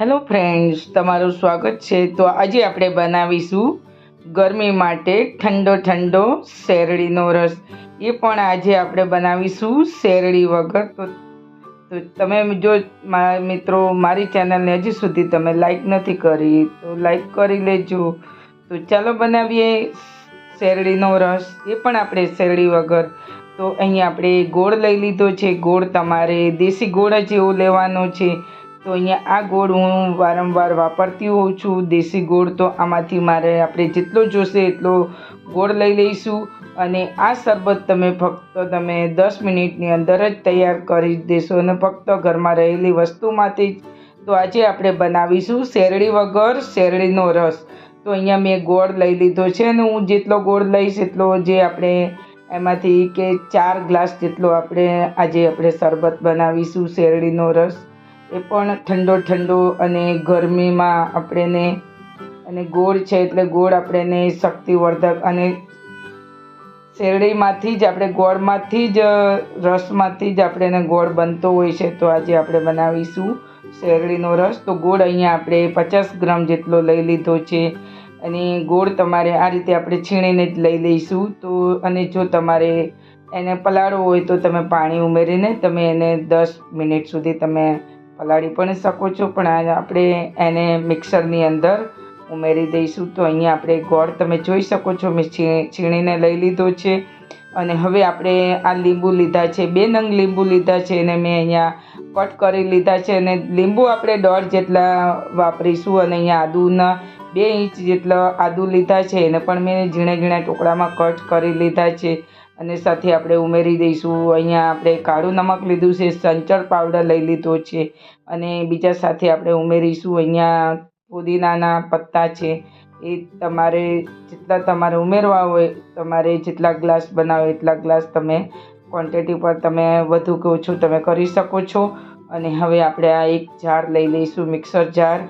Hello friends તમારું સ્વાગત છે. તો આજે આપણે બનાવીશું ગરમી માટે ઠંડો ઠંડો શેરડીનો રસ. એ પણ આજે આપણે બનાવીશું શેરડી વગર. તો તો તમે જો મિત્રો, મારી ચેનલને હજી સુધી તમે લાઈક નથી કરી, તો લાઈક કરી લેજો. તો ચાલો બનાવીએ શેરડીનો રસ. એ પણ આપણે શેરડી વગર. તો અહીં આપણે ગોળ લઈ લીધો છે. ગોળ તમારે દેશી ગોળ જ એવો લેવાનો છે. તો અહીંયા આ ગોળ હું વારંવાર વાપરતી હોઉં છું. દેશી ગોળ તો આમાંથી મારે આપણે જેટલો જોશે એટલો ગોળ લઈ લઈશું. અને આ શરબત તમે ફક્ત તમે દસ મિનિટની અંદર જ તૈયાર કરી દેશો અને ફક્ત ઘરમાં રહેલી વસ્તુમાંથી જ. તો આજે આપણે બનાવીશું શેરડી વગર શેરડીનો રસ. તો અહીંયા મેં ગોળ લઈ લીધો છે અને હું જેટલો ગોળ લઈશ એટલો જે આપણે એમાંથી કે ચાર ગ્લાસ જેટલો આપણે આજે આપણે શરબત બનાવીશું શેરડીનો રસ. એ પણ ઠંડો ઠંડો અને ગરમીમાં આપણને અને ગોળ છે એટલે ગોળ આપણને શક્તિવર્ધક અને શેરડીમાંથી જ આપણે ગોળમાંથી જ, રસમાંથી જ આપણને ગોળ બનતો હોય છે. તો આજે આપણે બનાવીશું શેરડીનો રસ. તો ગોળ અહીંયા આપણે પચાસ ગ્રામ જેટલો લઈ લીધો છે અને ગોળ તમારે આ રીતે આપણે છીણીને જ લઈ લઈશું. તો અને જો તમારે એને પલાળવો હોય તો તમે પાણી ઉમેરીને તમે એને દસ મિનિટ સુધી તમે પલાળી પણ શકો છો, પણ આપણે એને મિક્સરની અંદર ઉમેરી દઈશું. તો અહીંયા આપણે ગોળ તમે જોઈ શકો છો, મેં છીણીને લઈ લીધો છે. અને હવે આપણે આ લીંબુ લીધા છે, બે નંગ લીંબુ લીધા છે અને મેં અહીંયા કટ કરી લીધા છે. અને લીંબુ આપણે દોઢ જેટલા વાપરીશું અને અહીંયા આદુના બે ઇંચ જેટલા આદુ લીધા છે. એને પણ મેં ઝીણા ઝીણા ટુકડામાં કટ કરી લીધા છે. અને સાથે આપણે ઉમેરી દઈશું. અહીંયા આપણે કાળું નમક લીધું છે, સંચળ પાવડર લઈ લીધો છે અને બીજા સાથે આપણે ઉમેરીશું. અહીંયા પુદીનાના પત્તા છે. એ તમારે જેટલા તમારે ઉમેરવા હોય, તમારે જેટલા ગ્લાસ બનાવો એટલા ગ્લાસ તમે ક્વોન્ટિટી પર તમે વધુ કે ઓછું તમે કરી શકો છો. અને હવે આપણે આ એક જાર લઈ લઈશું મિક્સર જાર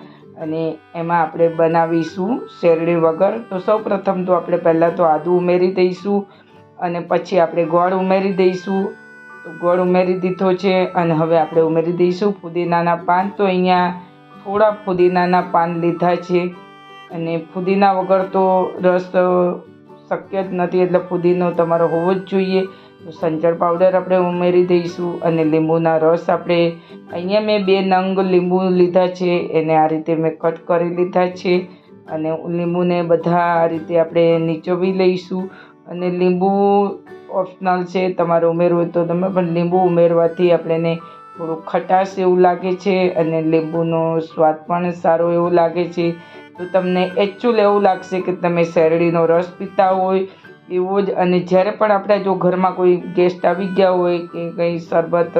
અને એમાં આપણે બનાવીશું શેરડી વગર. તો સૌ પ્રથમ તો આપણે પહેલાં તો આદું ઉમેરી દઈશું. અને પછી આપણે ગોળ ઉમેરી દઈશું. તો ગોળ ઉમેરી દીધો છે અને હવે આપણે ઉમેરી દઈશું ફુદીનાના પાન. તો અહીંયા થોડા ફુદીનાના પાન લીધા છે. અને ફુદીના વગર તો રસ શક્ય જ નથી, એટલે ફુદીનો તમારો હોવો જ જોઈએ. તો સંચળ પાવડર આપણે ઉમેરી દઈશું અને લીંબુના રસ આપણે અહીંયા મેં બે નંગ લીંબુ લીધા છે, એને આ રીતે મેં કટ કરી લીધા છે. અને લીંબુને બધા આ રીતે આપણે નીચોવી લઈશું. અને લીંબુ ઓપ્શનલ છે, તમારે ઉમેરવું હોય તો તમે પણ લીંબુ ઉમેરવાથી આપણને થોડું ખટાશ એવું લાગે છે અને લીંબુનો સ્વાદ પણ સારો એવો લાગે છે. તો તમને એકચ્યુઅલ એવું લાગશે કે તમે શેરડીનો રસ પીતા હોય એવો જ. અને જ્યારે પણ આપણે જો ઘરમાં કોઈ ગેસ્ટ આવી ગયા હોય કે કંઈ શરબત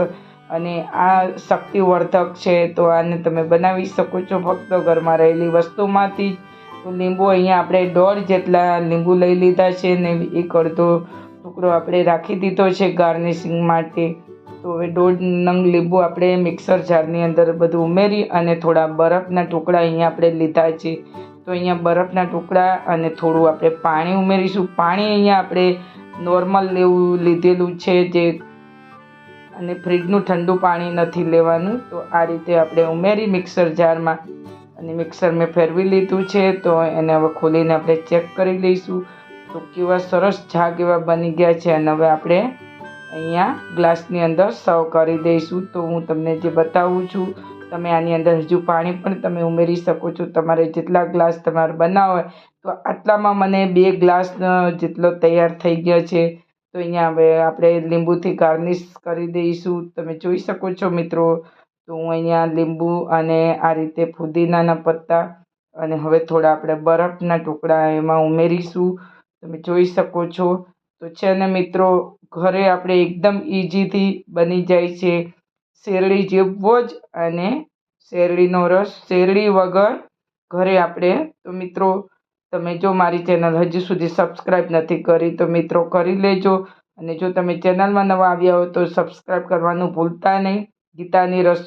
અને આ શક્તિવર્ધક છે, તો આને તમે બનાવી શકો છો ફક્ત ઘરમાં રહેલી વસ્તુમાંથી જ. તો લીંબુ અહીંયા આપણે દોઢ જેટલા લીંબુ લઈ લીધા છે ને એક અડધો ટુકડો આપણે રાખી દીધો છે ગાર્નિશિંગ માટે. તો હવે દોઢ નંગ લીંબુ આપણે મિક્સર જારની અંદર બધું ઉમેરી અને થોડા બરફના ટુકડા અહીંયા આપણે લીધા છે. તો અહીંયા બરફના ટુકડા અને થોડું આપણે પાણી ઉમેરીશું. પાણી અહીંયા આપણે નોર્મલ લેવું લીધેલું છે જે અને ફ્રીજનું ઠંડુ પાણી નથી લેવાનું. તો આ રીતે આપણે ઉમેરી મિક્સર જારમાં અને મિક્સર મેં ફેરવી લીધું છે, તો એને હવે ખોલીને આપણે ચેક કરી લઈશું. તો કેવા સરસ જાગ એવા બની ગયા છે અને હવે આપણે અહીંયા ગ્લાસની અંદર સર્વ કરી દઈશું. તો હું તમને જે બતાવું છું, તમે આની અંદર હજુ પાણી પણ તમે ઉમેરી શકો છો. તમારે જેટલા ગ્લાસ તમારે બનાવો તો આટલામાં મને બે ગ્લાસ જેટલો તૈયાર થઈ ગયો છે. તો અહીંયા હવે આપણે લીંબુથી ગાર્નિશ કરી દઈશું. તમે જોઈ શકો છો મિત્રો તો હું અહીંયા લીંબુ અને આ રીતે ફુદીનાના પત્તા અને હવે થોડા આપણે બરફના ટુકડા એમાં ઉમેરીશું. તમે જોઈ શકો છો. તો છે ને મિત્રો, ઘરે આપણે એકદમ ઇઝીથી બની જાય છે. શેરડી જેવો જ અને શેરડીનો રસ, શેરડી વગર ઘરે આપણે, તો મિત્રો, તમે જો મારી ચેનલ હજુ સુધી સબસ્ક્રાઈબ નથી કરી, તો મિત્રો કરી લેજો. અને જો તમે ચેનલમાં નવા આવ્યા હો તો સબસ્ક્રાઈબ કરવાનું ભૂલતા નહીં. ગીતાની રસો